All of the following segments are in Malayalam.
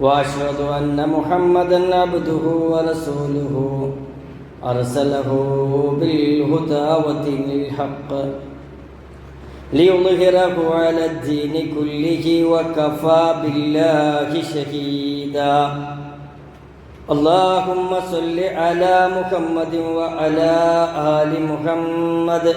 وأشهد أن محمدا عبده ورسوله. أرسله بالهدى ودين الحق. ليظهره على الدين كله وكفى بالله شهيدا. اللهم صل على محمد وعلى آل محمد.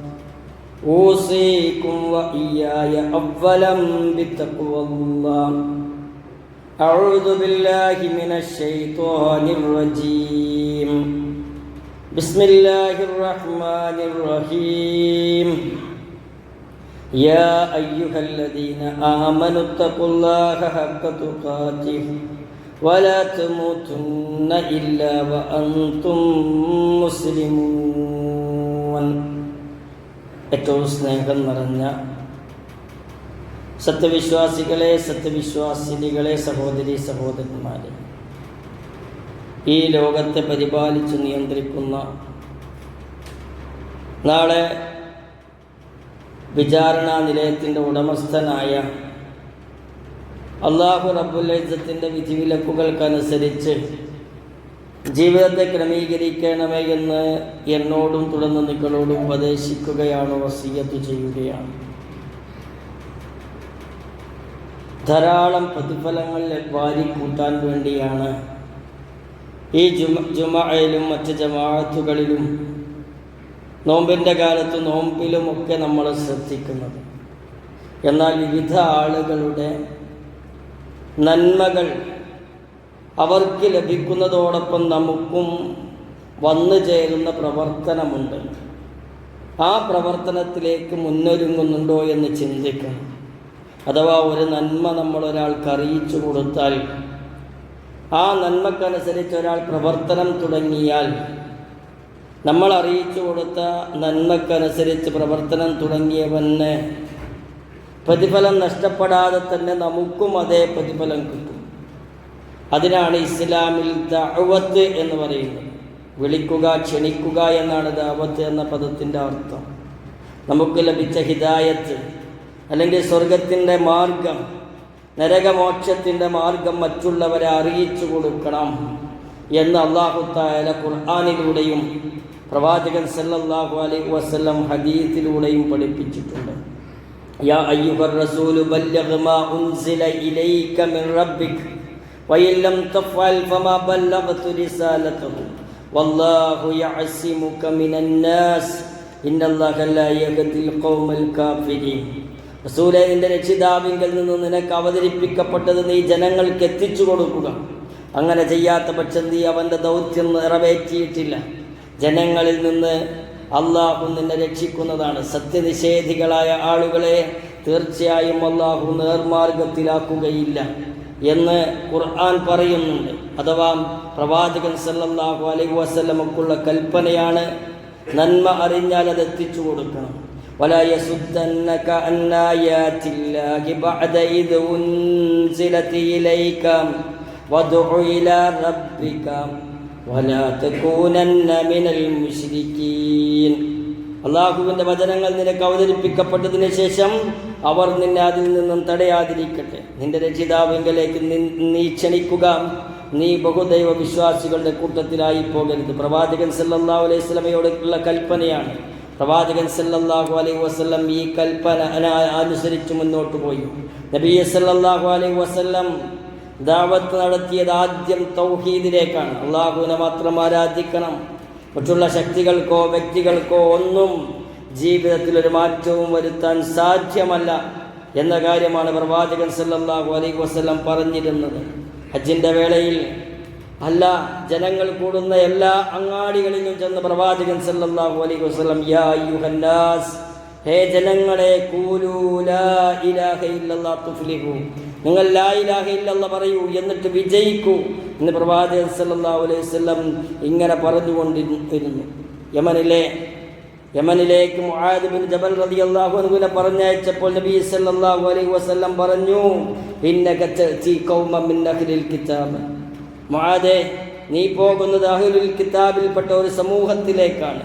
أوصيكم وإياي أولا بتقوى الله أعوذ بالله من الشيطان الرجيم بسم الله الرحمن الرحيم يا أيها الذين آمنوا اتقوا الله حق تقاته ولا تموتن إلا وأنتم مسلمون ഏറ്റവും സ്നേഹം നിറഞ്ഞ സത്യവിശ്വാസികളെ സത്യവിശ്വാസിനികളെ സഹോദരി സഹോദരന്മാരെ. ഈ ലോകത്തെ പരിപാലിച്ച് നിയന്ത്രിക്കുന്ന നാളെ വിചാരണാ നിലയത്തിന്റെ ഉടമസ്ഥനായ അള്ളാഹു റബുല്ലത്തിന്റെ വിധിവിലക്കുകൾക്കനുസരിച്ച് ജീവിതത്തെ ക്രമീകരിക്കണമേ എന്ന് എന്നോടും തുടർന്ന് നിങ്ങളോടും ഉപദേശിക്കുകയാണ് വസീയത്ത് ചെയ്യുകയാണ്. ധാരാളം പ്രതിഫലങ്ങൾ വാരിക്കൂട്ടാൻ വേണ്ടിയാണ് ഈ ജുമ ജുമയിലും മറ്റ് ജമാഅത്തുകളിലും നോമ്പിന്റെ കാലത്ത് നോമ്പിലുമൊക്കെ നമ്മൾ ശ്രദ്ധിക്കുന്നത്. എന്നാൽ വിവിധ ആളുകളുടെ നന്മകൾ അവർക്ക് ലഭിക്കുന്നതോടൊപ്പം നമുക്കും വന്നു ചേരുന്ന പ്രവർത്തനമുണ്ട്. ആ പ്രവർത്തനത്തിലേക്ക് മുന്നൊരുങ്ങുന്നുണ്ടോ എന്ന് ചിന്തിക്കണം. അഥവാ ഒരു നന്മ നമ്മൾ ഒരാൾക്ക് അറിയിച്ചു കൊടുത്താൽ ആ നന്മക്കനുസരിച്ച് ഒരാൾ പ്രവർത്തനം തുടങ്ങിയാൽ നമ്മൾ അറിയിച്ചു കൊടുത്ത നന്മക്കനുസരിച്ച് പ്രവർത്തനം തുടങ്ങിയവന് പ്രതിഫലം നഷ്ടപ്പെടാതെ തന്നെ നമുക്കും അതേ പ്രതിഫലം കിട്ടും. അതിനാണ് ഇസ്ലാമിൽ ദഅവത്ത് എന്ന് പറയുന്നത്. വിളിക്കുക ക്ഷണിക്കുക എന്നാണ് ദാവത്ത് എന്ന പദത്തിന്റെ അർത്ഥം. നമുക്ക് ലഭിച്ച ഹിദായത്ത് അല്ലെങ്കിൽ സ്വർഗത്തിന്റെ മാർഗം നരകമോക്ഷത്തിന്റെ മാർഗം മറ്റുള്ളവരെ അറിയിച്ചു കൊടുക്കണം എന്ന് അള്ളാഹു തായാല ഖുർആാനിലൂടെയും പ്രവാചകൻ സല്ലല്ലാഹു അലൈഹി വസല്ലം ഹദീത്തിലൂടെയും പഠിപ്പിച്ചിട്ടുണ്ട്. യാ അയ്യുഹർ റസൂലു ബല്ലഗ്മാ ഉൻസില ഇലൈക മിൻ റബ്ബിക്. وإن لم تفعل فما بلغت رسالته والله يعصمك من الناس إن الله لا يهدي القوم الكافرين റസൂലെ നിന്റെ രക്ഷിതാവിങ്കിൽ നിന്ന് നിനക്ക് അവതരിപ്പിക്കപ്പെട്ടത് നീ ജനങ്ങൾക്ക് എത്തിച്ചു കൊടുക്കുക അങ്ങനെ ചെയ്യാത്ത പക്ഷം നീ അവൻ്റെ ദൗത്യം നിറവേറ്റിയിട്ടില്ല ജനങ്ങളിൽ നിന്ന് അള്ളാഹു നിന്നെ രക്ഷിക്കുന്നതാണ് സത്യനിഷേധികളായ ആളുകളെ തീർച്ചയായും അള്ളാഹു നേർമാർഗത്തിലാക്കുകയില്ല എന്ന് ഖുർആൻ പറയുന്നുണ്ട് അഥവാ പ്രവാചകൻ സല്ലല്ലാഹു അലൈഹി വസല്ലമക്കുള്ള കൽപ്പനയാണ് നന്മ അറിഞ്ഞാൽ അത് എത്തിച്ചു കൊടുക്കണം ولا يصدنك عن آيات الله بعد إذ أنزلت إليك وادع إلى ربك ولا تكونن من المشركين അള്ളാഹുവിൻ്റെ വചനങ്ങൾ നിനക്ക് അവതരിപ്പിക്കപ്പെട്ടതിന് ശേഷം അവർ നിന്നെ അതിൽ നിന്നും തടയാതിരിക്കട്ടെ. നിന്റെ രക്ഷിതാവിങ്കലേക്ക് നി- ക്ഷണിക്കുക. നീ ബഹുദൈവ വിശ്വാസികളുടെ കൂട്ടത്തിലായി പോകരുത്. പ്രവാചകൻ സല്ലല്ലാഹു അലൈഹി സ്വലമയോടുള്ള കൽപ്പനയാണ്. പ്രവാചകൻ സല്ലല്ലാഹു അലൈഹി വസല്ലം ഈ കൽപ്പന അനുസരിച്ച് മുന്നോട്ട് പോയി. നബിയ സല്ലല്ലാഹു അലൈഹി വസല്ലം ദാവത്ത് നടത്തിയത് ആദ്യം തൗഹീദിലേക്കാണ്. അള്ളാഹുവിനെ മാത്രം ആരാധിക്കണം. മറ്റുള്ള ശക്തികൾക്കോ വ്യക്തികൾക്കോ ഒന്നും ജീവിതത്തിൽ ഒരു മാറ്റവും വരുത്താൻ സാധ്യമല്ല എന്ന കാര്യമാണ് പ്രവാചകൻ സല്ലാഹു അലൈഹി വസല്ലം പറഞ്ഞിരുന്നത്. ഹജ്ജിന്റെ വേളയിൽ അല്ല ജനങ്ങൾ കൂടുന്ന എല്ലാ അങ്ങാടികളിലും ചെന്ന് പ്രവാചകൻ സല്ലാഹു അലൈഹി വസ്ലം യാ ഹേ ജനങ്ങളെ തുഫ്ലിഹു. നിങ്ങൾ ലാ ഇലാഹ പറയൂ എന്നിട്ട് വിജയിക്കൂ എന്ന് പ്രവാചകൻ സല്ലല്ലാഹു അലൈഹി വസല്ലം ഇങ്ങനെ പറഞ്ഞുകൊണ്ടിരുന്നു. യമനിലെ യമനിലേക്ക് മുആദ് ബിൻ ജബൽ റളിയല്ലാഹു അൻഹുവിനെ പറഞ്ഞയച്ചപ്പോൾ നബി സല്ലല്ലാഹു അലൈഹി വസല്ലം പറഞ്ഞു ഇന്നക തഅതി ഖൗമൻ മിൻ അഹ്ലിൽ കിതാബ് മുആദേ നീ പോകുന്നത് അഹ്ലുൽ കിതാബിൽപ്പെട്ട ഒരു സമൂഹത്തിലേക്കാണ്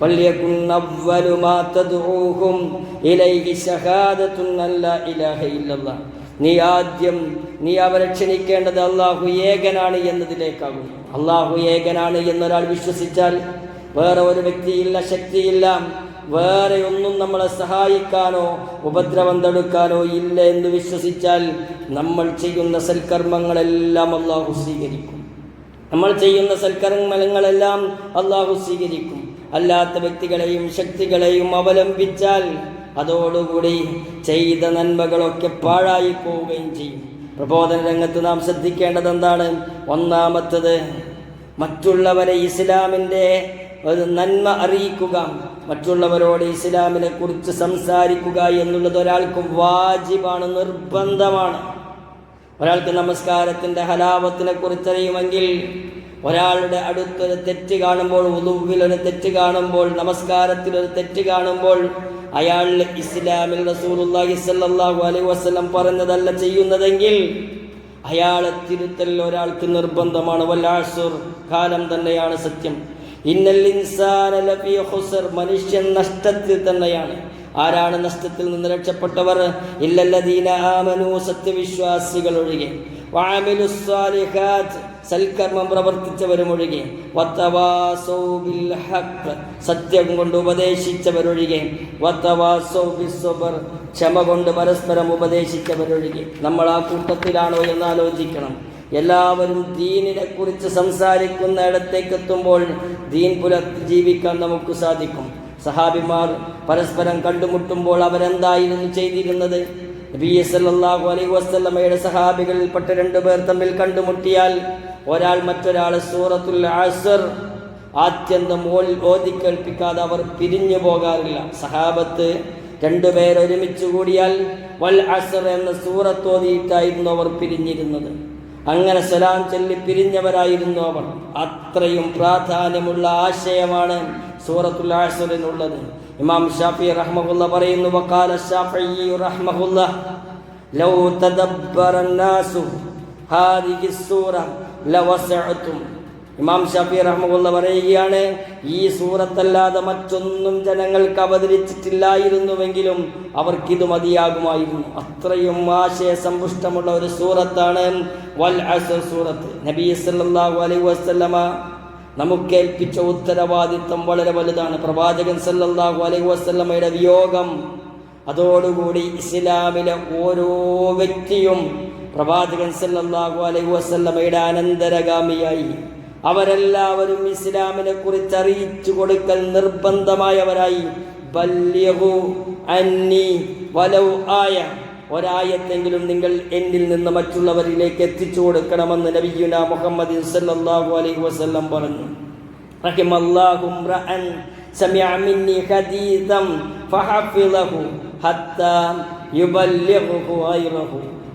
فليكن أول ما تدعوهم إليه شهادة أن لا إله إلا الله നീ ആദ്യം നീ അവരെ ക്ഷണിക്കേണ്ടത് അള്ളാഹു ഏകനാണ് എന്നതിലേക്കാകും അള്ളാഹു ഏകനാണ് എന്നൊരാൾ വിശ്വസിച്ചാൽ വേറെ ഒരു വ്യക്തിയില്ല ശക്തിയില്ല. വേറെ ഒന്നും നമ്മളെ സഹായിക്കാനോ ഉപദ്രവം തടുക്കാനോ ഇല്ല എന്ന് വിശ്വസിച്ചാൽ നമ്മൾ ചെയ്യുന്ന സൽക്കർമ്മങ്ങളെല്ലാം അള്ളാഹു സ്വീകരിക്കും. നമ്മൾ ചെയ്യുന്ന സൽക്കർമ്മങ്ങളെല്ലാം അള്ളാഹു സ്വീകരിക്കും. അല്ലാത്ത വ്യക്തികളെയും ശക്തികളെയും അവലംബിച്ചാൽ അതോടുകൂടി ചെയ്ത നന്മകളൊക്കെ പാഴായി പോവുകയും ചെയ്യും. പ്രബോധന രംഗത്ത് നാം ശ്രദ്ധിക്കേണ്ടത് എന്താണ്? ഒന്നാമത്തത് മറ്റുള്ളവരെ ഇസ്ലാമിന്റെ ഒരു നന്മ അറിയിക്കുക. മറ്റുള്ളവരോട് ഇസ്ലാമിനെ കുറിച്ച് സംസാരിക്കുക എന്നുള്ളത് ഒരാൾക്ക് വാജിബാണ് നിർബന്ധമാണ്. ഒരാൾക്ക് നമസ്കാരത്തിന്റെ ഹലാപത്തിനെ കുറിച്ചറിയുമെങ്കിൽ ഒരാളുടെ അടുത്തൊരു തെറ്റ് കാണുമ്പോൾ ഉദുവിൽ ഒരു തെറ്റ് കാണുമ്പോൾ നമസ്കാരത്തിൽ ഒരു തെറ്റ് കാണുമ്പോൾ അയാൾ ഇസ്ലാമിൽ റസൂലുള്ളാഹി സ്വല്ലല്ലാഹു അലൈഹി വസല്ലം പറഞ്ഞതല്ല ചെയ്യുന്നതെങ്കിൽ അയാളെ തിരുത്തൽ ഒരാൾക്ക് നിർബന്ധമാണ്. വല്ലാസുർ കാലം തന്നെയാണ് സത്യം. ഇന്നൽ ഇൻസാന ലഫീ മനുഷ്യൻ നഷ്ടത്തിൽ തന്നെയാണ്. ആരാണ് നഷ്ടത്തിൽ നിന്ന് രക്ഷപ്പെട്ടവർ? ഇല്ലല്ലദീന സത്യവിശ്വാസികൾ ഒഴികെ സൽക്കർമ്മം പ്രവർത്തിച്ചവരുമൊഴികെ. സത്യം കൊണ്ട് ഉപദേശിച്ചവരൊഴികെ. ക്ഷമ കൊണ്ട് പരസ്പരം ഉപദേശിച്ചവരൊഴികെ. നമ്മൾ ആ കൂട്ടത്തിലാണോ എന്ന് ആലോചിക്കണം. എല്ലാവരും ദീനിനെ കുറിച്ച് സംസാരിക്കുന്ന ഇടത്തേക്ക് എത്തുമ്പോൾ ദീൻ പുലർത്തി ജീവിക്കാൻ നമുക്ക് സാധിക്കും. സഹാബിമാർ പരസ്പരം കണ്ടുമുട്ടുമ്പോൾ അവരെന്തായിരുന്നു ചെയ്തിരുന്നത്? നബി സല്ലല്ലാഹു അലൈഹി വസല്ലമയുടെ സഹാബികളിൽപ്പെട്ട രണ്ടുപേർ തമ്മിൽ കണ്ടുമുട്ടിയാൽ ഒരാൾ മറ്റൊരാളെ സൂറത്തുൽ ആസർ ആത്യന്തം ഓതി കേൾപ്പിക്കാതെ അവർ പിരിഞ്ഞു പോകാറില്ല. സഹാബത്ത് രണ്ടുപേർ ഒരുമിച്ച് കൂടിയാൽ വൽ അസർ എന്ന സൂറത്തോതിയിട്ടായിരുന്നു അവർ പിരിഞ്ഞിരുന്നത്. അങ്ങനെ സലാം ചൊല്ലി പിരിഞ്ഞവരായിരുന്നു അവർ അത്രയും പ്രാധാന്യമുള്ള ആശയമാണ് സൂറത്തുൽ ആസറിനുള്ളത് ഇമാം ഷാഫി റഹ്മഹുല്ല പറയുന്നു വക്കാല ഷാഫി റഹ്മഹുല്ല ലൗ തദബ്ബറ الناس هذه السورة لوسعتم ഇമാം ഷാഫി റഹ്മുള്ള പറയുകയാണ് ഈ സൂറത്തല്ലാതെ മറ്റൊന്നും ജനങ്ങൾക്ക് അവതരിച്ചിട്ടില്ലായിരുന്നുവെങ്കിലും അവർക്കിത് മതിയാകുമായിരുന്നു. അത്രയും ആശയ സമ്പുഷ്ടമുള്ള ഒരു സൂറത്താണ് വൽ സൂറത്ത്. നബി സല്ലല്ലാഹു അലൈഹി വസല്ലമ നമുക്കേൽപ്പിച്ച ഉത്തരവാദിത്വം വളരെ വലുതാണ്. പ്രവാചകൻ സല്ലല്ലാഹു അലൈ വസ്ലമയുടെ വിയോഗം അതോടുകൂടി ഇസ്ലാമിലെ ഓരോ വ്യക്തിയും പ്രവാചകൻ സല്ലല്ലാഹു അലൈ വസ്ലമയുടെ അനന്തരഗാമിയായി. അവരെല്ലാവരും ഇസ്ലാമിനെ കുറിച്ച് അറിയിച്ചു കൊടുക്കൽ നിർബന്ധമായവരായി. ആയ. ഒരായത്തെങ്കിലും നിങ്ങൾ എന്നിൽ നിന്ന് മറ്റുള്ളവരിലേക്ക് എത്തിച്ചു കൊടുക്കണമെന്ന് നബിയുന മുഹമ്മദ് അലൈഹി വസല്ലം പറഞ്ഞു.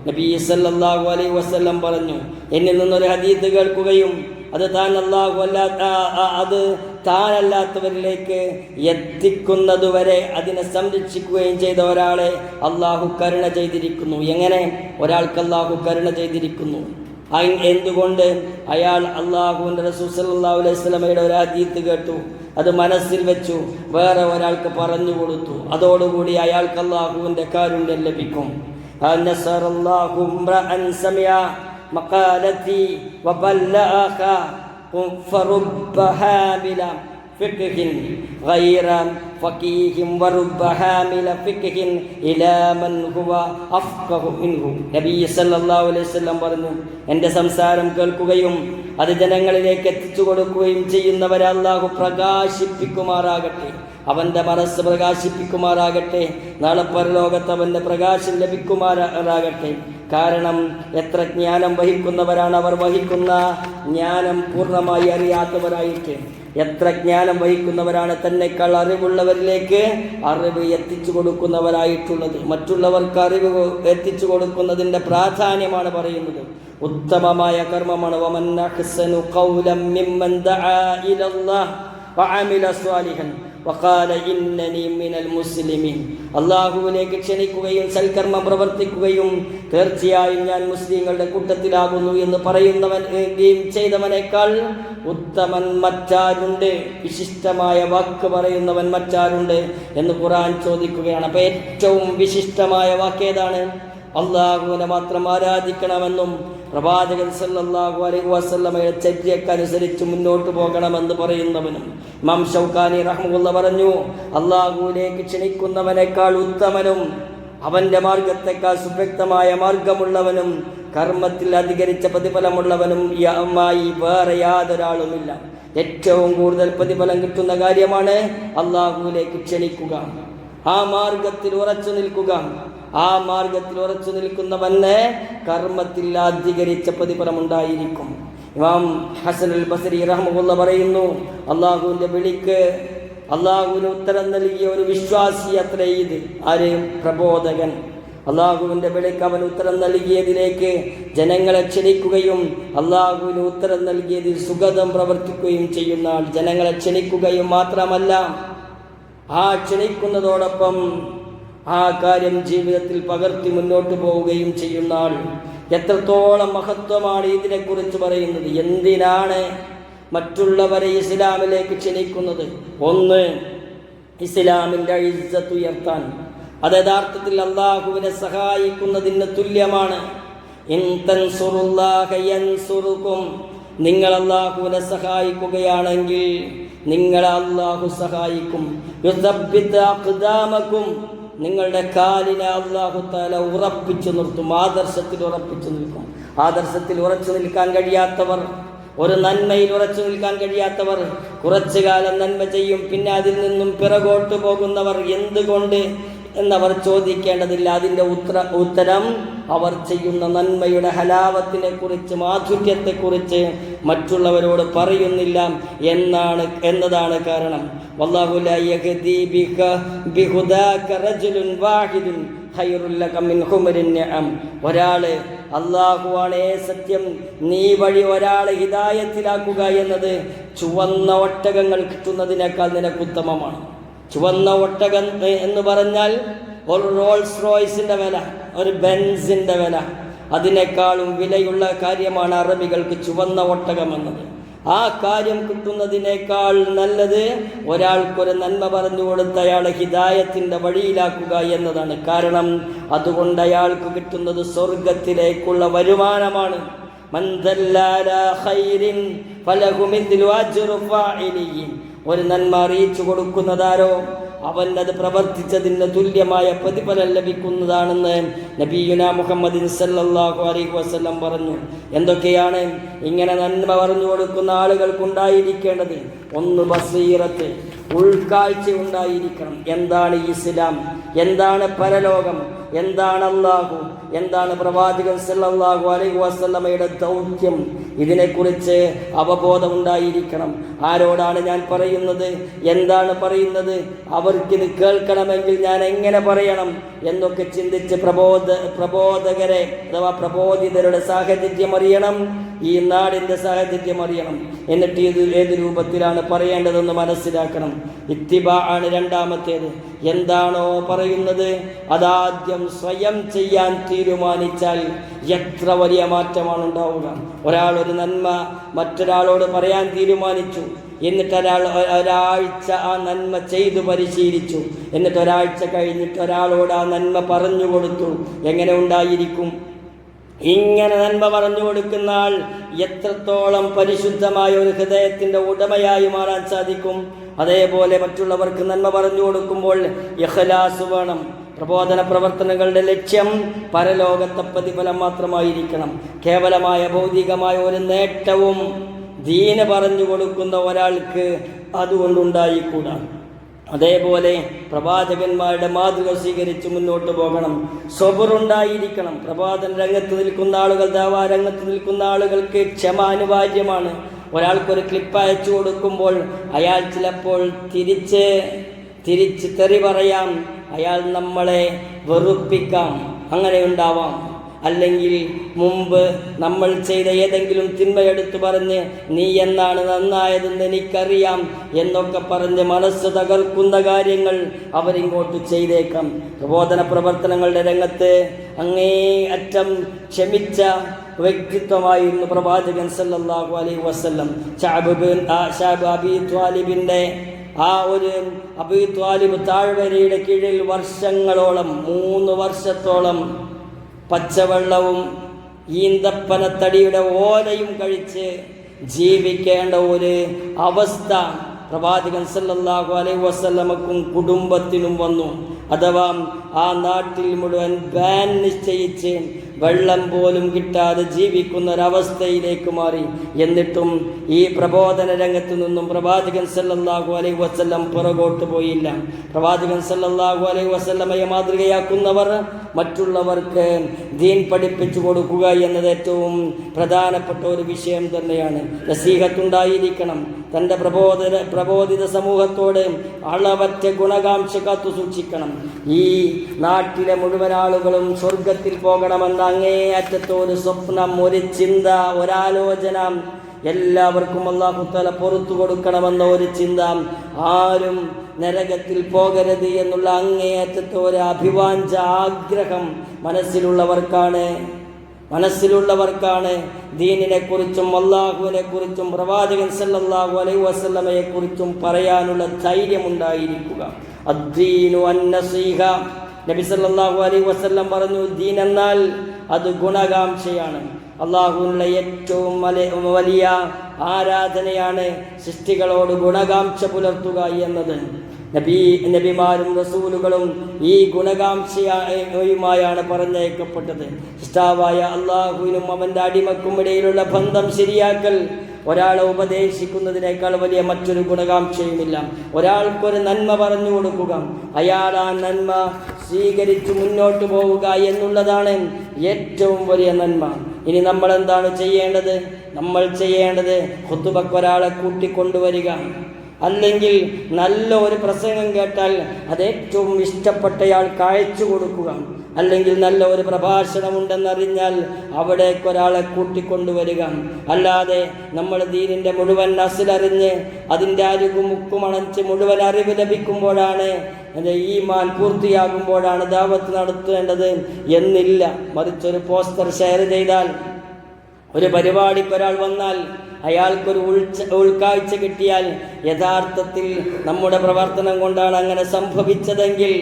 നബി അലൈഹി പറഞ്ഞു എന്നിൽ നിന്നൊരു ഹദീത്ത് കേൾക്കുകയും അത് താൻ അള്ളാഹു അല്ലാത്ത അത് താനല്ലാത്തവരിലേക്ക് എത്തിക്കുന്നതുവരെ അതിനെ സംരക്ഷിക്കുകയും ചെയ്ത ഒരാളെ അള്ളാഹു കരുണ ചെയ്തിരിക്കുന്നു. എങ്ങനെ? ഒരാൾക്ക് അള്ളാഹു കരുണ ചെയ്തിരിക്കുന്നു. എന്തുകൊണ്ട്? അയാൾ അള്ളാഹുവിന്റെ റസൂൽ സല്ലല്ലാഹു അലൈഹി ഒരു അതീത്ത് കേട്ടു. അത് മനസ്സിൽ വെച്ചു. വേറെ ഒരാൾക്ക് പറഞ്ഞു കൊടുത്തു. അതോടുകൂടി അയാൾക്ക് അള്ളാഹുവിന്റെ കാരുണ്യം ലഭിക്കും. نصر الله امرأ سمع مقالتي وبلغها فرب حامل فقه غير فقيه ورب حامل فقه إلى من هو أفقه منه നബി സല്ലല്ലാഹു അലൈഹി വസല്ലം പറഞ്ഞു എൻ്റെ സംസാരം കേൾക്കുകയും അത് ജനങ്ങളിലേക്ക് എത്തിച്ചു കൊടുക്കുകയും ചെയ്യുന്നവരെ അള്ളാഹു പ്രകാശിപ്പിക്കുമാറാകട്ടെ അവന്റെ മനസ്സ് പ്രകാശിപ്പിക്കുമാറാകട്ടെ. നാളെ പരലോകത്ത് അവന്റെ പ്രകാശം ലഭിക്കുമാറാകട്ടെ. കാരണം എത്ര ജ്ഞാനം വഹിക്കുന്നവരാണ് അവർ വഹിക്കുന്ന ജ്ഞാനം പൂർണമായി അറിയാത്തവരായിട്ട് എത്ര ജ്ഞാനം വഹിക്കുന്നവരാണ് തന്നെക്കാൾ അറിവുള്ളവരിലേക്ക് അറിവ് എത്തിച്ചു കൊടുക്കുന്നവരായിട്ടുള്ളത്. മറ്റുള്ളവർക്ക് അറിവ് എത്തിച്ചു കൊടുക്കുന്നതിന്റെ പ്രാധാന്യമാണ് പറയുന്നത്. ഉത്തമമായ കർമ്മമാണ്. വമൻ അഹ്സനു മിമ്മൻ ദആ ഇലല്ലാഹ് വഅമില അള്ളാഹുവിലേക്ക് ക്ഷണിക്കുകയും സൽക്കർമ്മം പ്രവർത്തിക്കുകയും തീർച്ചയായും ഞാൻ മുസ്ലിങ്ങളുടെ കൂട്ടത്തിലാകുന്നു എന്ന് പറയുന്നവൻ ചെയ്തവനേക്കാൾ ഉത്തമൻ മറ്റാരുണ്ട്? വിശിഷ്ടമായ വാക്ക് പറയുന്നവൻ മറ്റാരുണ്ട് എന്ന് ഖുറാൻ ചോദിക്കുകയാണ്. അപ്പോൾ ഏറ്റവും വിശിഷ്ടമായ വാക്കേതാണ്? അള്ളാഹുവിനെ മാത്രം ആരാധിക്കണമെന്നും പ്രവാചകൻ സല്ലല്ലാഹു അലൈഹി വസല്ലമയുടെ ചര്യക്കനുസരിച്ച് മുന്നോട്ട് പോകണമെന്ന് പറയുന്നവനും ഇമാം ഷൗക്കാനി റഹ്മുള്ള പറഞ്ഞു അള്ളാഹുവിലേക്ക് ക്ഷണിക്കുന്നവനേക്കാൾ ഉത്തമനും അവന്റെ മാർഗത്തെക്കാൾ സുവ്യക്തമായ മാർഗമുള്ളവനും കർമ്മത്തിൽ അധികരിച്ച പ്രതിഫലമുള്ളവനും ഈ അമ്മായി വേറെ യാതൊരാളുമില്ല. ഏറ്റവും കൂടുതൽ പ്രതിഫലം കിട്ടുന്ന കാര്യമാണ് അള്ളാഹുവിലേക്ക് ക്ഷണിക്കുക. ആ മാർഗത്തിൽ ഉറച്ചു നിൽക്കുക. ആ മാർഗത്തിൽ ഉറച്ചു നിൽക്കുന്നവന് കർമ്മത്തിൽ അധികരിച്ച പ്രതിഫലമുണ്ടായിരിക്കും. ഇമാം ഹസൻ അൽ ബസരി റഹ്മുള്ള പറയുന്നു അള്ളാഹുവിന്റെ വിളിക്ക് അള്ളാഹുവിന് ഉത്തരം നൽകിയ ഒരു വിശ്വാസി അത്രേ ഇത്. ആര്? പ്രബോധകൻ. അള്ളാഹുവിന്റെ വിളിക്ക് അവൻ ഉത്തരം നൽകിയതിലേക്ക് ജനങ്ങളെ ക്ഷണിക്കുകയും അള്ളാഹുവിന് ഉത്തരം നൽകിയതിൽ സുഗതം പ്രവർത്തിക്കുകയും ചെയ്യുന്ന ജനങ്ങളെ ക്ഷണിക്കുകയും മാത്രമല്ല ആ ക്ഷണിക്കുന്നതോടൊപ്പം ആ കാര്യം ജീവിതത്തിൽ പകർത്തി മുന്നോട്ട് പോവുകയും ചെയ്യുന്ന ആൾ എത്രത്തോളം മഹത്വമാണ് ഇതിനെക്കുറിച്ച് പറയുന്നത്? എന്തിനാണ് മറ്റുള്ളവരെ ഇസ്ലാമിലേക്ക് ക്ഷണിക്കുന്നത്? ഒന്ന് ഇസ്ലാമിന്റെ ഇജ്ജത്ത് ഉയർത്താൻ. അത് യഥാർത്ഥത്തിൽ അള്ളാഹുവിനെ സഹായിക്കുന്നതിന് തുല്യമാണ്. നിങ്ങൾ അള്ളാഹുവിനെ സഹായിക്കുകയാണെങ്കിൽ നിങ്ങളെ അള്ളാഹു സഹായിക്കും. നിങ്ങളുടെ കാലിനെ അള്ളാഹുത്താല ഉറപ്പിച്ചു നിർത്തും ആദർശത്തിൽ ഉറപ്പിച്ചു നിൽക്കും. ആദർശത്തിൽ ഉറച്ചു നിൽക്കാൻ കഴിയാത്തവർ ഒരു നന്മയിൽ ഉറച്ചു നിൽക്കാൻ കഴിയാത്തവർ കുറച്ചു കാലം നന്മ ചെയ്യും പിന്നെ അതിൽ നിന്നും പിറകോട്ട് പോകുന്നവർ എന്തുകൊണ്ട് എന്നവർ ചോദിക്കേണ്ടതില്ല. അതിന്റെ ഉത്തര ഉത്തരം അവർ ചെയ്യുന്ന നന്മയുടെ ഹലാവത്തിനെ കുറിച്ച് മാധുര്യത്തെക്കുറിച്ച് മറ്റുള്ളവരോട് പറയുന്നില്ല എന്നാണ് എന്നതാണ് കാരണം. ഒരാൾ അള്ളാഹുവാണേ സത്യം നീ വഴി ഒരാളെ ഹിതായത്തിലാക്കുക എന്നത് ചുവന്ന ഒട്ടകങ്ങൾ കിട്ടുന്നതിനേക്കാൾ നിനക്ക് ഉത്തമമാണ് ചുവന്ന ഒട്ടകൻ എന്ന് പറഞ്ഞാൽ ഒരു റോൾസ് റോയ്സിന്റെ വില ഒരു ബെൻസിന്റെ വില. അതിനേക്കാളും വിലയുള്ള കാര്യമാണ് അറബികൾക്ക് ചുവന്ന ഒട്ടകം എന്നത്. ആ കാര്യം കിട്ടുന്നതിനേക്കാൾ നല്ലത് ഒരാൾക്കൊരു നന്മ പറഞ്ഞു കൊടുത്ത അയാളെ ഹിതായത്തിന്റെ വഴിയിലാക്കുക എന്നതാണ്. കാരണം അതുകൊണ്ട് അയാൾക്ക് കിട്ടുന്നത് സ്വർഗത്തിലേക്കുള്ള വരുമാനമാണ്. മന്ദല്ലാ ഖൈരിൻ ഫലഹു അജ്റു ഒരു നന്മ അറിയിച്ചു കൊടുക്കുന്നതാരോ? അവൻ അത് പ്രവർത്തിച്ചതിന് തുല്യമായ പ്രതിഫലം ലഭിക്കുന്നതാണെന്ന് നബീയുന മുഹമ്മദ് അലൈഹി വസല്ലം പറഞ്ഞു. എന്തൊക്കെയാണ് ഇങ്ങനെ നന്മ പറഞ്ഞു കൊടുക്കുന്ന ആളുകൾക്കുണ്ടായിരിക്കേണ്ടത്? ഒന്ന് ബസീറത്ത് ഉൾക്കാഴ്ച ഉണ്ടായിരിക്കണം. എന്താണ് ഇസ്ലാം? എന്താണ് പരലോകം? എന്താണ് അള്ളാഹു എന്താണ് പ്രവാചകൻ സല്ലാഹു അലൈഹി വസ്ലമയുടെ ദൗത്യം? ഇതിനെക്കുറിച്ച് അവബോധം ഉണ്ടായിരിക്കണം ആരോടാണ് ഞാൻ പറയുന്നത്? എന്താണ് പറയുന്നത്? അവർക്കിത് കേൾക്കണമെങ്കിൽ ഞാൻ എങ്ങനെ പറയണം? എന്നൊക്കെ ചിന്തിച്ച് പ്രബോധ പ്രബോധകരെ അഥവാ പ്രബോധിതരുടെ സാഹചര്യം അറിയണം ഈ നാടിന്റെ സാഹചര്യം അറിയണം. എന്നിട്ട് ഇത് ഏത് രൂപത്തിലാണ് പറയേണ്ടതെന്ന് മനസ്സിലാക്കണം. ഇത്തിബ ആണ് രണ്ടാമത്തേത്. എന്താണോ പറയുന്നത് അതാദ്യം സ്വയം ചെയ്യാൻ തീരുമാനിച്ചാൽ എത്ര വലിയ മാറ്റമാണ് ഉണ്ടാവുക. ഒരാൾ ഒരു നന്മ മറ്റൊരാളോട് പറയാൻ തീരുമാനിച്ചു. എന്നിട്ട് ഒരാൾ ഒരാഴ്ച ആ നന്മ ചെയ്തു പരിശീലിച്ചു. എന്നിട്ട് ഒരാഴ്ച കഴിഞ്ഞിട്ട് ഒരാളോട് ആ നന്മ പറഞ്ഞു കൊടുത്തു. എങ്ങനെ ഉണ്ടായിരിക്കും? ഇങ്ങനെ നന്മ പറഞ്ഞു കൊടുക്കുന്ന ആൾ എത്രത്തോളം പരിശുദ്ധമായ ഒരു ഹൃദയത്തിന്റെ ഉടമയായി മാറാൻ സാധിക്കും? അതേപോലെ മറ്റുള്ളവർക്ക് നന്മ പറഞ്ഞു കൊടുക്കുമ്പോൾ യഹലാസ് വേണം. പ്രബോധന പ്രവർത്തനങ്ങളുടെ ലക്ഷ്യം പരലോകത്തെ പ്രതിഫലം മാത്രമായിരിക്കണം. കേവലമായ ഭൗതികമായ ഒരു നേട്ടവും ദീന പറഞ്ഞു കൊടുക്കുന്ന ഒരാൾക്ക് അതുകൊണ്ടുണ്ടായിക്കൂടാ. അതേപോലെ പ്രവാചകന്മാരുടെ മാതൃക സ്വീകരിച്ച് മുന്നോട്ട് പോകണം. സ്വബറുണ്ടായിരിക്കണം പ്രഭാതൻ രംഗത്ത് നിൽക്കുന്ന ആളുകൾ ദേവാ രംഗത്ത് നിൽക്കുന്ന ആളുകൾക്ക് ക്ഷമ അനിവാര്യമാണ്. ഒരാൾക്കൊരു ക്ലിപ്പ് അയച്ചു കൊടുക്കുമ്പോൾ അയാൾ ചിലപ്പോൾ തിരിച്ച് തിരിച്ച് തെറി പറയാം. അയാൾ നമ്മളെ വെറുപ്പിക്കാം. അങ്ങനെ ഉണ്ടാവാം. അല്ലെങ്കിൽ മുമ്പ് നമ്മൾ ചെയ്ത ഏതെങ്കിലും തിന്മയെടുത്തു പറഞ്ഞ് നീ എന്നാണ് നന്നായതെന്ന് എനിക്കറിയാം എന്നൊക്കെ പറഞ്ഞ് മനസ്സ് തകർക്കുന്ന കാര്യങ്ങൾ അവരിങ്ങോട്ട് ചെയ്തേക്കാം. പ്രബോധന പ്രവർത്തനങ്ങളുടെ രംഗത്ത് അങ്ങേ അറ്റം ക്ഷമിച്ച വ്യക്തിത്വമായിരുന്നു പ്രവാചകൻ സല്ലാഹു അലൈ വസ്ലം ഷാബ് അബി ത്വാലിബിന്റെ ആ ഒരു അബി ത്വാലിബ് താഴ്വരയുടെ കീഴിൽ വർഷങ്ങളോളം മൂന്ന് വർഷത്തോളം പച്ചവെള്ളവും ഈന്തപ്പനത്തടിയുടെ ഓലയും കഴിച്ച് ജീവിക്കേണ്ട ഒരു അവസ്ഥ പ്രവാചകൻ സല്ലല്ലാഹു അലൈഹി വസല്ലമക്കും കുടുംബത്തിനും വന്നു. അഥവാ ആ നാട്ടിൽ മുഴുവൻ ബാൻ നിശ്ചയിച്ച് വെള്ളം പോലും കിട്ടാതെ ജീവിക്കുന്ന ഒരവസ്ഥയിലേക്ക് മാറി. എന്നിട്ടും ഈ പ്രബോധന രംഗത്ത് നിന്നും പ്രവാചകൻ സല്ലല്ലാഹു അലൈഹി വസ്ല്ലം പുറകോട്ട് പോയില്ല. പ്രവാചകൻ സല്ലല്ലാഹു അലൈഹി വസ്ല്ലമയെ മാതൃകയാക്കുന്നവർ മറ്റുള്ളവർക്ക് ദീൻ പഠിപ്പിച്ചു കൊടുക്കുക എന്നത് ഏറ്റവും പ്രധാനപ്പെട്ട ഒരു വിഷയം തന്നെയാണ്. നസീഹത്തുണ്ടായിരിക്കണം. തന്റെ പ്രബോധന പ്രബോധിത സമൂഹത്തോട് അളവറ്റ ഗുണകാംക്ഷ കാത്തു സൂക്ഷിക്കണം ഈ നാട്ടിലെ മുഴുവൻ ആളുകളും സ്വർഗത്തിൽ പോകണമെന്ന അങ്ങേ അറ്റത്ത് ഒരു സ്വപ്നം ഒരു ചിന്ത ഒരാലോചന എല്ലാവർക്കും അള്ളാഹുത്തല പുറത്തു കൊടുക്കണമെന്ന ഒരു ചിന്ത. ആരും നരകത്തിൽ പോകരുത് എന്നുള്ള അങ്ങേയറ്റത്തെ ഒരു അഭിവാഞ്ച ആഗ്രഹം മനസ്സിലുള്ളവർക്കാണ്. മനസ്സിലുള്ളവർക്കാണ്. ദീനിനെ കുറിച്ചും അള്ളാഹുവിനെ കുറിച്ചും പ്രവാചകൻ സല്ലാഹു അലൈ വസല്ലമയെ കുറിച്ചും പറയാനുള്ള ധൈര്യമുണ്ടായിരിക്കുക. അദ്ദീനു അന്നസീഹ. നബി സല്ലല്ലാഹു അലൈഹി വസല്ലം പറഞ്ഞു ദീൻ എന്നാൽ അത് ഗുണകാംക്ഷയാണ്. അള്ളാഹുവിനുള്ള ഏറ്റവും വലിയ ആരാധനയാണ് സൃഷ്ടികളോട് ഗുണകാംക്ഷ പുലർത്തുക എന്നത്. നബി നബിമാരും റസൂലുകളും ഈ ഗുണകാംക്ഷയുമായാണ് പറഞ്ഞയക്കപ്പെട്ടത്. ഇഷ്ടാവായ അള്ളാഹുവിനും അവന്റെ അടിമക്കും ഇടയിലുള്ള ബന്ധം ശരിയാക്കൽ ഒരാളെ ഉപദേശിക്കുന്നതിനേക്കാൾ വലിയ മറ്റൊരു ഗുണകാംക്ഷയുമില്ല. ഒരാൾക്കൊരു നന്മ പറഞ്ഞു കൊടുക്കുക. അയാൾ ആ നന്മ സ്വീകരിച്ചു മുന്നോട്ട് പോവുക എന്നുള്ളതാണ് ഏറ്റവും വലിയ നന്മ. ഇനി നമ്മൾ എന്താണ് ചെയ്യേണ്ടത്? നമ്മൾ ചെയ്യേണ്ടത് ഹുത്തുബക്ക് ഒരാളെ കൂട്ടിക്കൊണ്ടുവരിക. അല്ലെങ്കിൽ നല്ല ഒരു പ്രസംഗം കേട്ടാൽ അത് ഏറ്റവും ഇഷ്ടപ്പെട്ടയാൾ കാഴ്ച കൊടുക്കുക. അല്ലെങ്കിൽ നല്ല ഒരു പ്രഭാഷണമുണ്ടെന്നറിഞ്ഞാൽ അവിടേക്ക് ഒരാളെ കൂട്ടിക്കൊണ്ടുവരിക. അല്ലാതെ നമ്മൾ ദീനിന്റെ മുഴുവൻ അസിലറിഞ്ഞ് അതിന്റെ അരികു മുക്കുമണച്ച് മുഴുവൻ അറിവ് ലഭിക്കുമ്പോഴാണ് എന്റെ ഈ മാൻ പൂർത്തിയാകുമ്പോഴാണ് ദാവത്ത് നടത്തേണ്ടത് എന്നില്ല. മറിച്ചൊരു പോസ്റ്റർ ഷെയർ ചെയ്താൽ ഒരു പരിപാടിക്ക് ഒരാൾ വന്നാൽ അയാൾക്കൊരു ഉൾച്ച ഉൾക്കാഴ്ച കിട്ടിയാൽ യഥാർത്ഥത്തിൽ നമ്മുടെ പ്രവർത്തനം കൊണ്ടാണ് അങ്ങനെ സംഭവിച്ചതെങ്കിൽ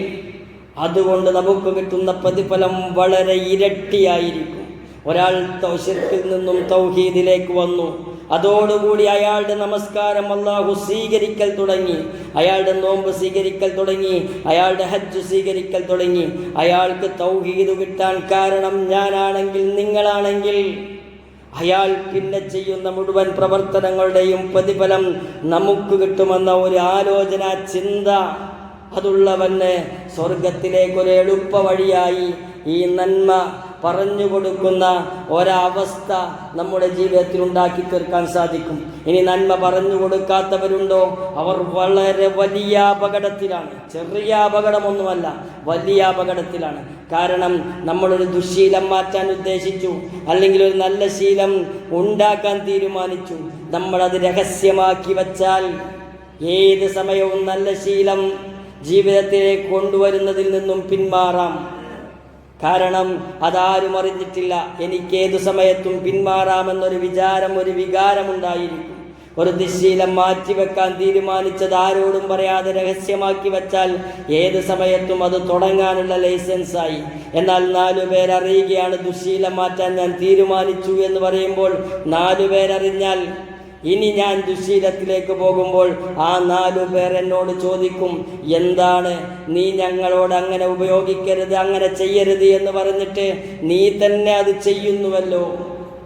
അതുകൊണ്ട് നമുക്ക് കിട്ടുന്ന പ്രതിഫലം വളരെ ഇരട്ടിയായിരിക്കും. ഒരാൾ തൗഷിർക്കിൽ നിന്നും തൗഹീദിലേക്ക് വന്നു. അതോടുകൂടി അയാളുടെ നമസ്കാരം അള്ളാഹു സ്വീകരിക്കൽ തുടങ്ങി. അയാളുടെ നോമ്പ് സ്വീകരിക്കൽ തുടങ്ങി. അയാളുടെ ഹജ്ജ് സ്വീകരിക്കൽ തുടങ്ങി. അയാൾക്ക് തൗഹീദ് കിട്ടാൻ കാരണം ഞാനാണെങ്കിൽ നിങ്ങളാണെങ്കിൽ. അയാൾ പിന്നെ ചെയ്യുന്ന മുഴുവൻ പ്രവർത്തനങ്ങളുടെയും പ്രതിഫലം നമുക്ക് കിട്ടുമെന്ന ഒരു ആലോചന ചിന്ത. അതുള്ളവന് സ്വർഗത്തിലേക്കൊരു എളുപ്പ വഴിയായി ഈ നന്മ പറഞ്ഞു കൊടുക്കുന്ന ഒരവസ്ഥ നമ്മുടെ ജീവിതത്തിൽ ഉണ്ടാക്കി തീർക്കാൻ സാധിക്കും. ഇനി നന്മ പറഞ്ഞു കൊടുക്കാത്തവരുണ്ടോ? അവർ വളരെ വലിയ അപകടത്തിലാണ്. ചെറിയ അപകടമൊന്നുമല്ല വലിയ അപകടത്തിലാണ്. കാരണം നമ്മളൊരു ദുശീലം മാറ്റാൻ ഉദ്ദേശിച്ചു അല്ലെങ്കിൽ ഒരു നല്ല ശീലം ഉണ്ടാക്കാൻ തീരുമാനിച്ചു. നമ്മളത് രഹസ്യമാക്കി വച്ചാൽ ഏത് സമയവും നല്ല ശീലം ജീവിതത്തിലേക്ക് കൊണ്ടുവരുന്നതിൽ നിന്നും പിന്മാറാം. കാരണം അതാരും അറിഞ്ഞിട്ടില്ല. എനിക്ക് ഏതു സമയത്തും പിന്മാറാമെന്നൊരു വിചാരം ഒരു വികാരമുണ്ടായിരിക്കും ഒരു ദുശീലം മാറ്റിവെക്കാൻ തീരുമാനിച്ചത് ആരോടും പറയാതെ രഹസ്യമാക്കി വെച്ചാൽ ഏത് സമയത്തും അത് തുടങ്ങാനുള്ള ലൈസൻസായി എന്നാൽ നാലു പേരറിയുകയാണ് ദുശീലം മാറ്റാൻ ഞാൻ തീരുമാനിച്ചു എന്ന് പറയുമ്പോൾ നാലു പേരറിഞ്ഞാൽ ഇനി ഞാൻ ദുശീലത്തിലേക്ക് പോകുമ്പോൾ ആ നാലു പേർ എന്നോട് ചോദിക്കും എന്താണ്? നീ ഞങ്ങളോട് അങ്ങനെ ഉപയോഗിക്കരുത് അങ്ങനെ ചെയ്യരുത് എന്ന് പറഞ്ഞിട്ട് നീ തന്നെ അത് ചെയ്യുന്നുവല്ലോ?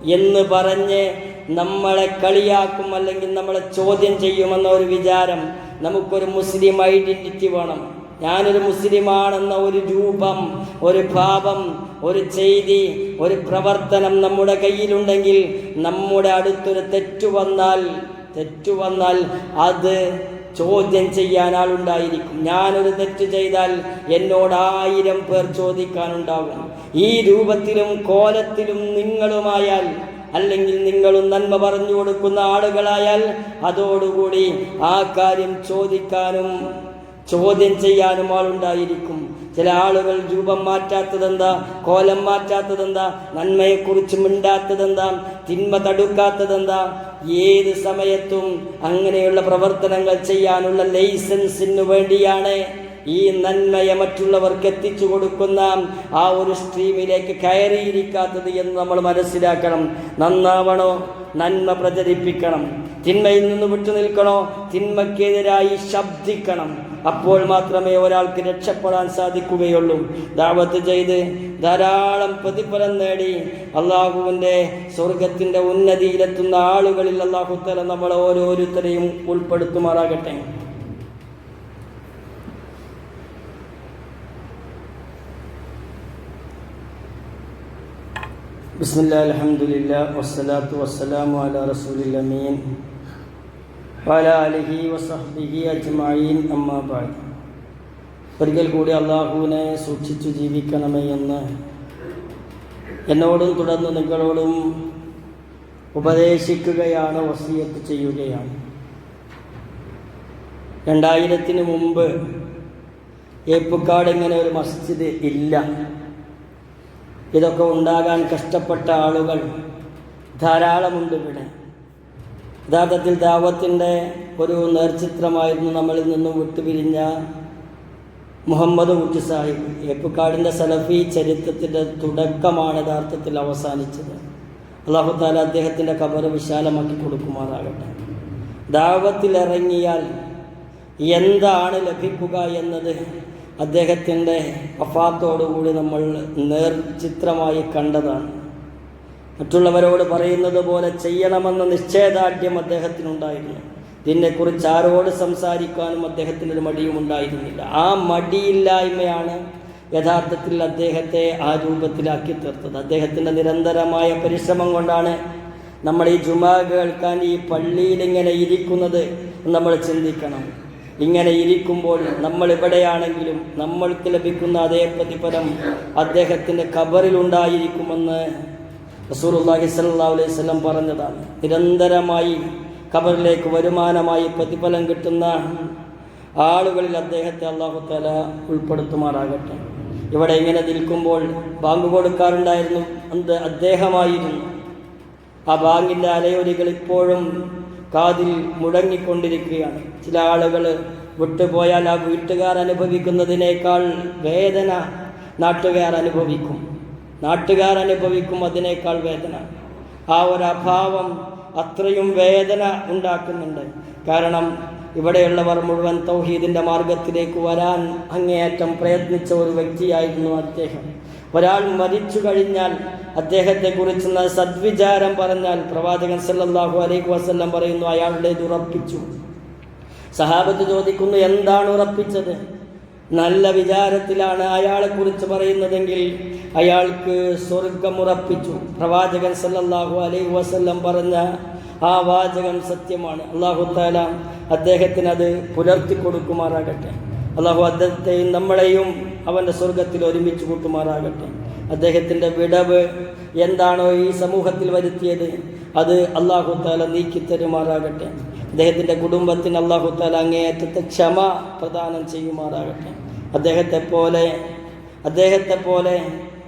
എന്ന് പറഞ്ഞ് നമ്മളെ കളിയാക്കും അല്ലെങ്കിൽ നമ്മളെ ചോദ്യം ചെയ്യുമെന്ന ഒരു വിചാരം നമുക്കൊരു മുസ്ലിം ഐഡന്റിറ്റി വേണം. ഞാനൊരു മുസ്ലിമാണെന്ന ഒരു രൂപം ഒരു ഭാവം ഒരു ചെയ്തി ഒരു പ്രവർത്തനം നമ്മുടെ കയ്യിലുണ്ടെങ്കിൽ നമ്മുടെ അടുത്തൊരു തെറ്റു വന്നാൽ തെറ്റു വന്നാൽ അത് ചോദ്യം ചെയ്യാൻ ആളുണ്ടായിരിക്കും. ഞാനൊരു തെറ്റ് ചെയ്താൽ എന്നോട് ആയിരം പേർ ചോദിക്കാനുണ്ടാകും. ഈ രൂപത്തിലും കോലത്തിലും നിങ്ങളുമായാൽ അല്ലെങ്കിൽ നിങ്ങളും നന്മ പറഞ്ഞു കൊടുക്കുന്ന ആളുകളായാൽ അതോടുകൂടി ആ കാര്യം ചോദിക്കാനും ചോദ്യം ചെയ്യാനും ആളുണ്ടായിരിക്കും. ചില ആളുകൾ രൂപം മാറ്റാത്തതെന്താ? കോലം മാറ്റാത്തതെന്താ? നന്മയെക്കുറിച്ച് മിണ്ടാത്തതെന്താ? തിന്മ തടുക്കാത്തതെന്താ? ഏത് സമയത്തും അങ്ങനെയുള്ള പ്രവർത്തനങ്ങൾ ചെയ്യാനുള്ള ലൈസൻസിന് വേണ്ടിയാണ് ഈ നന്മയെ മറ്റുള്ളവർക്ക് എത്തിച്ചു കൊടുക്കുന്ന ആ ഒരു സ്ട്രീമിലേക്ക് കയറിയിരിക്കാത്തത് എന്ന് നമ്മൾ മനസ്സിലാക്കണം. നന്നാവണോ? നന്മ പ്രചരിപ്പിക്കണം. തിന്മയിൽ നിന്ന് വിട്ടുനിൽക്കണോ? നിൽക്കണോ തിന്മയ്ക്കെതിരായി ശബ്ദിക്കണം. അപ്പോൾ മാത്രമേ ഒരാൾക്ക് രക്ഷപ്പെടാൻ സാധിക്കുകയുള്ളൂ. ദാവത്ത് ചെയ്ത് ധാരാളം പ്രതിഫലം നേടി. അള്ളാഹുവിന്റെ സ്വർഗത്തിന്റെ ഉന്നതിയിലെത്തുന്ന ആളുകളിൽ അള്ളാഹുത്തല നമ്മൾ ഓരോരുത്തരെയും ഉൾപ്പെടുത്തുമാറാകട്ടെ. ബിസ്മില്ലാ അലഹമുല്ല വസ്സലാത്തു വസ്സലാമു അല റസൂലിൽ അമീൻ. വലാലിഹി വസഹബിഹി അജ്മീൻ അമ്മാബായ് ഒരിക്കൽ കൂടി അള്ളാഹുവിനെ സൂക്ഷിച്ചു ജീവിക്കണമേ എന്ന്. എന്നോടും തുടർന്ന് നിങ്ങളോടും ഉപദേശിക്കുകയാണ് വസീയത്ത് ചെയ്യുകയാണ്. രണ്ടായിരത്തിന് മുമ്പ് ഏപ്പുക്കാട് ഇങ്ങനെ ഒരു മസ്ജിദ് ഇല്ല. ഇതൊക്കെ ഉണ്ടാകാൻ കഷ്ടപ്പെട്ട ആളുകൾ ധാരാളമുണ്ട് ഇവിടെ. യഥാർത്ഥത്തിൽ ദാവത്തിന്റെ ഒരു നേർചിത്രമായിരുന്നു നമ്മളിൽ നിന്നും വിട്ടുപിരിഞ്ഞ മുഹമ്മദ് കുട്ടി സാഹിബ്. ഏപ്പുക്കാടിന്റെ സലഫി ചരിത്രത്തിന്റെ തുടക്കമാണ് യഥാർത്ഥത്തിൽ അവസാനിച്ചത്. അള്ളാഹു താല അദ്ദേഹത്തിന്റെ കബറ് വിശാലമാക്കി കൊടുക്കുമാറാകട്ടെ. ദാവത്തിലിറങ്ങിയാൽ എന്താണ് ലഭിക്കുക എന്നത് അദ്ദേഹത്തിന്റെ വഫാത്തോടുകൂടി നമ്മൾ നേർചിത്രമായി കണ്ടതാണ്. മറ്റുള്ളവരോട് പറയുന്നത് പോലെ ചെയ്യണമെന്ന നിശ്ചയദാർഢ്യം അദ്ദേഹത്തിനുണ്ടായിരുന്നു ഇതിനെക്കുറിച്ച് ആരോട് സംസാരിക്കാനും അദ്ദേഹത്തിന് ഒരു മടിയും ഉണ്ടായിരുന്നില്ല. ആ മടിയില്ലായ്മയാണ് യഥാർത്ഥത്തിൽ അദ്ദേഹത്തെ ആ രൂപത്തിലാക്കി തീർത്തത്. അദ്ദേഹത്തിന്റെ നിരന്തരമായ പരിശ്രമം കൊണ്ടാണ് നമ്മൾ ഈ ജുമാ കേൾക്കാൻ ഈ പള്ളിയിൽ ഇങ്ങനെ ഇരിക്കുന്നത് നമ്മൾ ചിന്തിക്കണം. ഇങ്ങനെ ഇരിക്കുമ്പോൾ നമ്മൾ ഇവിടെയാണെങ്കിലും നമ്മൾക്ക് ലഭിക്കുന്ന അതേ പ്രതിഫലം അദ്ദേഹത്തിന്റെ ഖബറിലുണ്ടായിരിക്കുമെന്ന് റസൂലുള്ളാഹി സല്ലാ അലൈഹി വസല്ലം പറഞ്ഞതാണ് നിരന്തരമായി ഖബറിലേക്ക് വരുമാനമായി പ്രതിഫലം കിട്ടുന്ന ആളുകളിൽ അദ്ദേഹത്തെ അള്ളാഹു തല ഉൾപ്പെടുത്തുമാറാകട്ടെ. ഇവിടെ ഇങ്ങനെ നിൽക്കുമ്പോൾ ബാങ്ക് കൊടുക്കാറുണ്ടായിരുന്നു അത് അദ്ദേഹമായിരുന്നു. ആ ബാങ്കിന്റെ അലയൊലികൾ ഇപ്പോഴും കാതിൽ മുടങ്ങിക്കൊണ്ടിരിക്കുകയാണ്. ചില ആളുകൾ വിട്ടുപോയാൽ ആ വീട്ടുകാർ അനുഭവിക്കുന്നതിനേക്കാൾ വേദന നാട്ടുകാർ അനുഭവിക്കും. നാട്ടുകാർ അനുഭവിക്കും അതിനേക്കാൾ വേദന. ആ ഒരു അഭാവം അത്രയും വേദന ഉണ്ടാക്കുന്നുണ്ട്. കാരണം ഇവിടെയുള്ളവർ മുഴുവൻ തൗഹീദിന്റെ മാർഗത്തിലേക്ക് വരാൻ അങ്ങേയറ്റം പ്രയത്നിച്ച ഒരു വ്യക്തിയായിരുന്നു അദ്ദേഹം. ഒരാൾ മരിച്ചു കഴിഞ്ഞാൽ അദ്ദേഹത്തെക്കുറിച്ച് സദ്വിചാരം പറഞ്ഞാൽ പ്രവാചകൻ സല്ലാഹു അലൈഹി വസല്ലം പറയുന്നു അയാളുടേത് ഉറപ്പിച്ചു. സഹാബത്ത് ചോദിക്കുന്നു എന്താണ് ഉറപ്പിച്ചത്? നല്ല വിചാരത്തിലാണ് അയാളെക്കുറിച്ച് പറയുന്നതെങ്കിൽ അയാൾക്ക് സ്വർഗമുറപ്പിച്ചു പ്രവാചകൻ സല്ലല്ലാഹു അലൈഹി വസല്ലം പറഞ്ഞ ആ വാചകം സത്യമാണ്. അള്ളാഹു താല അദ്ദേഹത്തിന് അത് പുലർത്തി കൊടുക്കുമാറാകട്ടെ. അള്ളാഹു അദ്ദേഹത്തെയും നമ്മളെയും അവന്റെ സ്വർഗത്തിൽ ഒരുമിച്ച് കൂട്ടുമാറാകട്ടെ. അദ്ദേഹത്തിന്റെ വിടവ് എന്താണോ ഈ സമൂഹത്തിൽ വരുത്തിയത് അത് അള്ളാഹു താല നീക്കിത്തരുമാറാകട്ടെ അദ്ദേഹത്തിന്റെ കുടുംബത്തിന് അള്ളാഹു താല അങ്ങേയറ്റത്തെ ക്ഷമ പ്രദാനം ചെയ്യുമാറാകട്ടെ. അദ്ദേഹത്തെ പോലെ അദ്ദേഹത്തെ പോലെ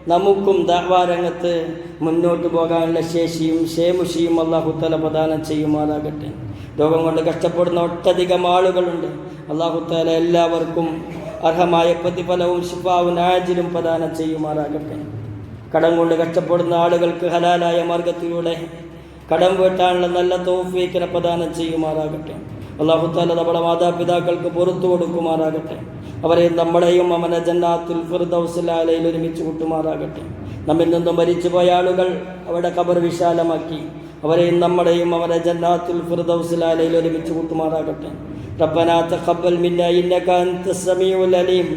നമുക്കും ദാവാരംഗത്ത് മുന്നോട്ട് പോകാനുള്ള ശേഷിയും ക്ഷേമുഷിയും അള്ളാഹു തല പ്രദാനം ചെയ്യുമാറാകട്ടെ. രോഗം കൊണ്ട് കഷ്ടപ്പെടുന്ന ഒട്ടധികം ആളുകളുണ്ട്. അള്ളാഹു താല എല്ലാവർക്കും അർഹമായ പ്രതിഫലവും ശുഭാവും ആജിലും പ്രദാനം ചെയ്യുമാറാകട്ടെ. കടം കൊണ്ട് കഷ്ടപ്പെടുന്ന ആളുകൾക്ക് ഹലാലായ മാർഗത്തിലൂടെ കടം വീട്ടാനുള്ള നല്ല തോഫീക്കിനെ പ്രദാനം ചെയ്യുമാറാകട്ടെ അള്ളാഹു താല നമ്മുടെ മാതാപിതാക്കൾക്ക് പുറത്തു കൊടുക്കുമാറാകട്ടെ അവരെയും നമ്മളെയും അവനെ ജന്നാത്തുൽ ഫിർദൗസിലാലയിൽ ഒരുമിച്ച് കൂട്ടുമാറാകട്ടെ നമ്മിൽ നിന്നും മരിച്ചുപോയ ആളുകൾ അവരുടെ കബർ വിശാലമാക്കി അവരെയും നമ്മളെയും അവരെ ജന്നാത്തുൽ ഫിർദൗസിലാലയിൽ ഒരുമിച്ച് കൂട്ടുമാറാകട്ടെ ربنا تقبل منا إنك أنت السميع العليم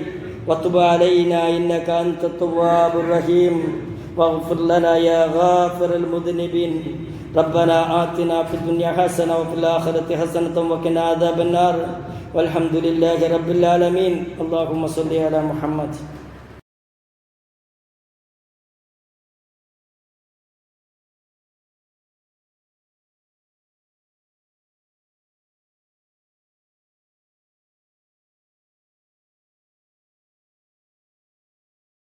وتب علينا إنك أنت التواب الرحيم واغفر لنا يا غافر المذنبين ربنا آتنا في الدنيا حسنة وفي الآخرة حسنة وقنا عذاب النار. والحمد لله رب العالمين. اللهم صل على محمد.